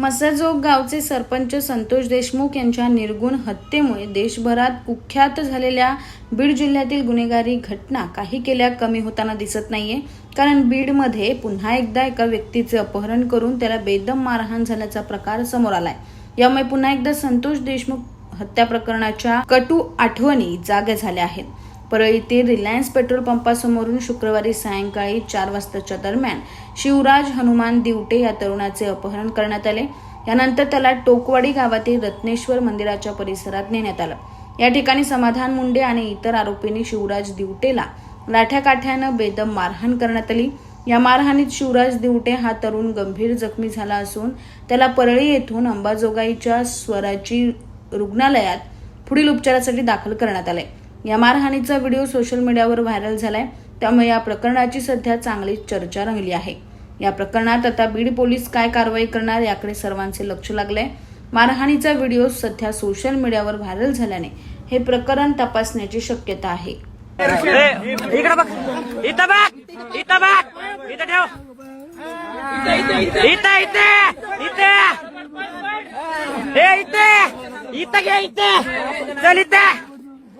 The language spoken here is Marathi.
मसाजोग गावचे सरपंच संतोष देशमुख यांच्या निर्गुण हत्येमुळे देशभरात कुख्यात झालेल्या बीड जिल्ह्यातील गुन्हेगारी घटना काही केल्या कमी होताना दिसत नाहीये. कारण बीडमध्ये पुन्हा एकदा एका व्यक्तीचे अपहरण करून त्याला बेदम मारहाण झाल्याचा प्रकार समोर आलाय. यामुळे पुन्हा एकदा संतोष देशमुख हत्या प्रकरणाच्या कटू आठवणी जाग्या झाल्या आहेत. परळीतील रिलायन्स पेट्रोल पंपासमोरून शुक्रवारी सायंकाळी चार वाजताच्या दरम्यान शिवराज हनुमान दिवटे या तरुणाचे अपहरण करण्यात आले. यानंतर त्याला टोकवाडी गावातील रत्नेश्वर मंदिराच्या परिसरात नेण्यात आलं. या ठिकाणी समाधान मुंडे आणि इतर आरोपींनी शिवराज दिवटेला लाठ्या काठ्यानं बेदम मारहाण करण्यात आली. या मारहाणीत शिवराज दिवटे हा तरुण गंभीर जखमी झाला असून त्याला परळी येथून अंबाजोगाईच्या स्वराची रुग्णालयात पुढील उपचारासाठी दाखल करण्यात आले. या मारहाणीचा व्हिडिओ सोशल मीडियावर व्हायरल झालाय. त्यामुळे या प्रकरणाची सध्या चांगली चर्चा रंगली आहे. या प्रकरणात आता बीड पोलीस काय कारवाई करणार याकडे सर्वांचे लक्ष लागले मारहाणीचा व्हिडिओ सध्या सोशल मीडियावर व्हायरल झाल्याने हे प्रकरण तपासण्याची शक्यता आहे. इथं.